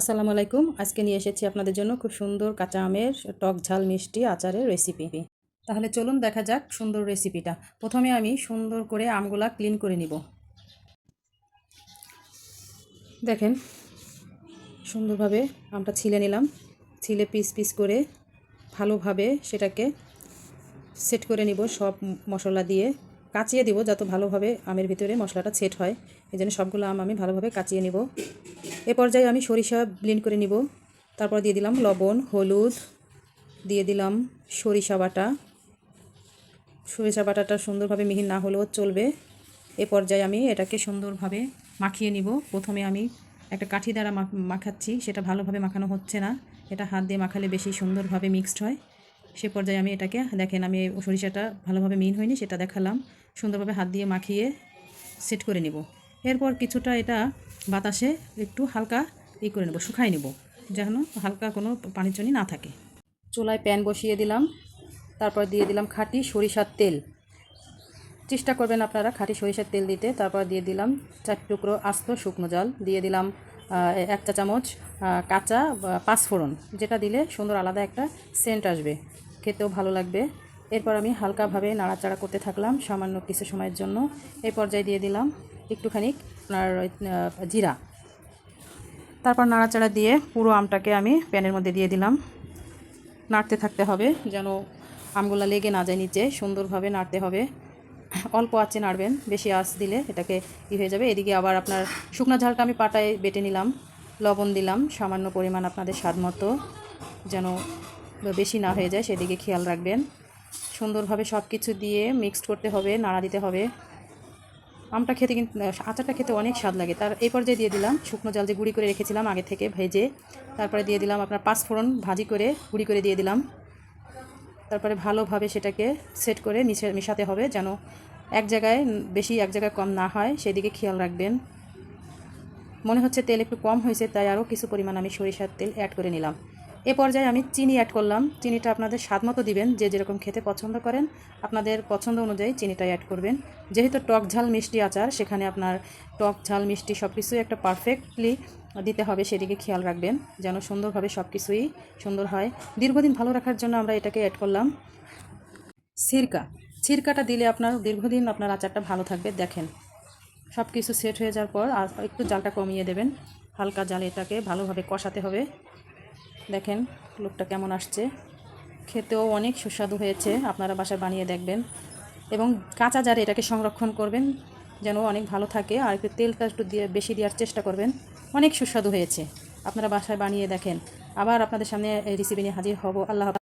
আসসালামু আলাইকুম। আজকে নিয়ে এসেছি আপনাদের জন্য খুব সুন্দর কাঁচা আমের টক ঝাল মিষ্টি আচারের রেসিপি তাহলে চলুন দেখা যাক সুন্দর রেসিপিটা প্রথমে আমি সুন্দর করে আমগুলা ক্লিন করে নিব। দেখেন, সুন্দরভাবে আমটা ছিলে নিলাম। ছিলে পিস পিস করে ভালোভাবে সেটাকে সেট করে নিব সব মশলা দিয়ে। কাচিয়ে দিব যাতে ভালোভাবে আমের ভিতরে মশলাটা সেট হয়। এই জন্য সবগুলো আম আমি ভালোভাবে কাচিয়ে নিব। এ পর্যায়ে আমি সরিষা ব্লেন্ড করে নিব। তারপর দিয়ে দিলাম লবণ, হলুদ, দিয়ে দিলাম সরিষা বাটা। সরিষা বাটাটা সুন্দরভাবে মিহিন না হলেও চলবে। এ পর্যায়ে আমি এটাকে সুন্দরভাবে মাখিয়ে নিব। প্রথমে আমি একটা কাঠি দ্বারা মাখাচ্ছি, সেটা ভালোভাবে মাখানো হচ্ছে না। এটা হাত দিয়ে মাখালে বেশি সুন্দরভাবে মিক্সড হয়। সে পর্যায়ে আমি এটাকে, দেখেন আমি সরিষাটা ভালোভাবে মিন হয়নি, সেটা দেখালাম। সুন্দরভাবে হাত দিয়ে মাখিয়ে সেট করে নিব। এরপর কিছুটা এটা বাতাসে একটু হালকা ই করে নেব শুকাই নেব, যেন হালকা কোনো পানির জনি না থাকে। চুলায় প্যান বসিয়ে দিলাম, তারপর দিয়ে দিলাম খাঁটি সরিষার তেল। চেষ্টা করবেন আপনারা খাঁটি সরিষার তেল দিতে, তারপর দিয়ে দিলাম চার টুকরো আস্ত শুকনো জল, দিয়ে দিলাম এক চা চামচ কাঁচা পাঁচফোড়ন, যেটা দিলে সুন্দর আলাদা একটা সেন্ট আসবে, খেতেও ভালো লাগবে। এরপর আমি হালকাভাবে নাড়াচাড়া করতে থাকলাম সামান্য কিছু সময়ের জন্য। এই পর্যায়ে দিয়ে দিলাম একটুখানি আপনার জিরা। তারপর নাড়াচাড়া দিয়ে পুরো আমটাকে আমি প্যানের মধ্যে দিয়ে দিলাম। নাড়তে থাকতে হবে যেন আমগুলা লেগে না যায় নিচে, সুন্দরভাবে নাড়তে হবে। অল্প আঁচে নাড়বেন, বেশি আঁচ দিলে এটাকে ই হয়ে যাবে। এদিকে আবার আপনার শুকনো ঝালটা আমি পাটায় বেটে নিলাম, লবণ দিলাম, সামান্য পরিমাণ আপনাদের স্বাদ মতো, যেন বেশি না হয়ে যায়, সেদিকে খেয়াল রাখবেন। সুন্দরভাবে সব কিছু দিয়ে মিক্সড করতে হবে, নাড়া দিতে হবে। আমটা খেতে কিন্তু, আচারটা খেতে অনেক স্বাদ লাগে। তার এই পর্যায়ে দিয়ে দিলাম শুকনো জল যে গুঁড়ি করে রেখেছিলাম আগে থেকে ভেজে। তারপরে দিয়ে দিলাম আপনার পাঁচফোড়ন ভাজি করে গুঁড়ি করে দিয়ে দিলাম। তারপরে ভালোভাবে সেটাকে সেট করে মিশে, মিশাতে হবে যেন এক জায়গায়, বেশি এক জায়গায় কম না হয়, সেদিকে খেয়াল রাখবেন। মনে হচ্ছে তেল একটু কম হয়েছে, তাই আরও কিছু পরিমাণ আমি সরিষার তেল অ্যাড করে নিলাম। এ পর্যায়ে আমি চিনি অ্যাড করলাম। চিনিটা আপনাদের স্বাদ মতো দিবেন, যে যেরকম খেতে পছন্দ করেন। আপনাদের পছন্দ অনুযায়ী চিনিটা অ্যাড করবেন। যেহেতু টক ঝাল মিষ্টি আচার, সেখানে আপনার টক ঝাল, মিষ্টি সব কিছুই একটা পারফেক্টলি দিতে হবে, সেদিকে খেয়াল রাখবেন, যেন সুন্দরভাবে সব কিছুই সুন্দর হয়। দীর্ঘদিন ভালো রাখার জন্য আমরা এটাকে অ্যাড করলাম। সিরকা। সিরকাটা দিলে আপনার দীর্ঘদিন আপনার আচারটা ভালো থাকবে, দেখেন। সব কিছু সেট হয়ে যাওয়ার পর আর একটু জালটা কমিয়ে দেবেন। হালকা জাল এটাকে ভালোভাবে কষাতে হবে। দেখেন, লোকটা কেমন আসছে। খেতেও অনেক সুস্বাদু হয়েছে, আপনারা বাসায় বানিয়ে দেখবেন। এবং কাঁচা জারে এটাকে সংরক্ষণ করবেন, যেন অনেক ভালো থাকে, আর একটু তেলটা একটু দিয়ে বেশি দেওয়ার চেষ্টা করবেন। অনেক সুস্বাদু হয়েছে, আপনারা বাসায় বানিয়ে দেখেন। আবার আপনাদের সামনে রেসিপি নিয়ে হাজির হব, আল্লাহ